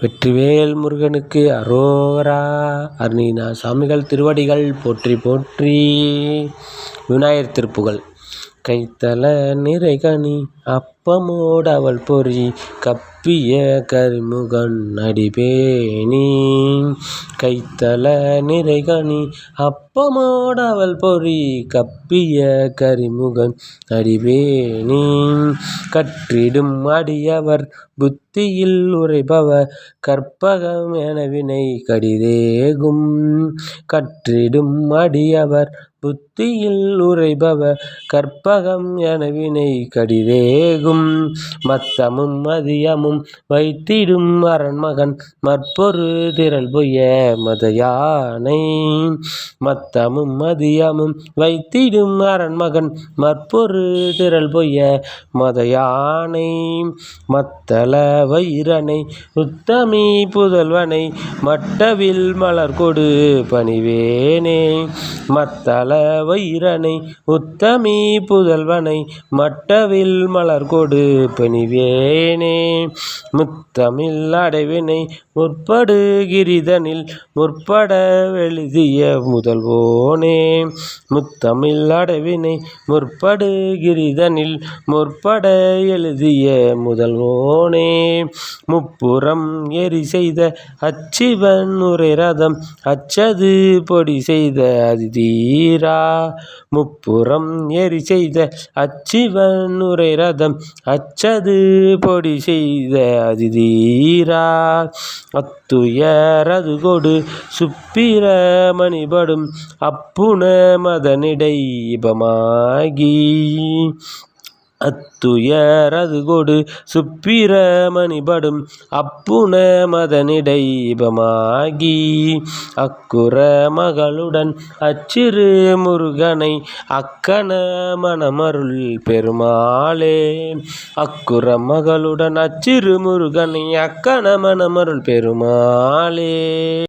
வெற்றிவேல் முருகனுக்கு அரோகரா. அருணினா சாமிகள் திருவடிகள் போற்றி போற்றி. விநாயகர் திருப்புகள் கைத்தல நிறைகனி அப்பமோட அவள் பொறி. கப்பிய கரிமுகன் அடிபேணி. கைத்தல நிறைகனி அப்பமோடு அவள் பொறி கப்பிய கரிமுகன் அடிபேணி கற்றிடும் அடியவர் புத்தியில் உரைபவ கற்பகம் என வினை கடிதேகும். கற்றிடும் அடியவர் புத்தியில் உரைபவ கற்பகம் என வினை கடிதேகும். மத்தமும் மதியமும் வைத்திடும் அரண்மகன் மற்பொரு திரள் பொய்ய மதயானை. மத்தமும் மதியமும் வைத்திடும் அரண்மகன் மற்பொரு திரள் பொய்ய மதயானை. மத்தள வைரனை உத்தமி புதல்வனை மட்டவில் மலர்கொடு பணிவேனே. மத்தள வயிரனை உத்தமி புதல்வனை மட்டவில் மலர்கொடு பணிவேனே. முத்தமிழ் அடைவினை முற்படு கிரிதனில் முற்பட எழுதிய முதல்வோனே. முத்தமிழ் அடைவினை முற்படு கிரிதனில் முற்பட எழுதிய முதல்வோனே. முப்புறம் எரி செய்த அச்சிவன் உரை ரதம் அச்சது பொடி செய்த அதிதீரா முப்புறம் எரி செய்த அச்சிவன் உரை ரதம் அச்சது பொடி செய்த அதிதீரா. அத்துயரது கொடு சுப்பிரமணிபடும் அப்புன மதனிடை இபமாகி. அத்துயரது கொடு சுப்பிரமணிபடும் அப்புன மதனிடை இபமாகி. அக்குற மகளுடன் அச்சிறு முருகனை அக்கன மணமருள் பெருமாளே. அக்குற மகளுடன் அச்சிறு முருகனை அக்கன மணமருள் பெருமாளே.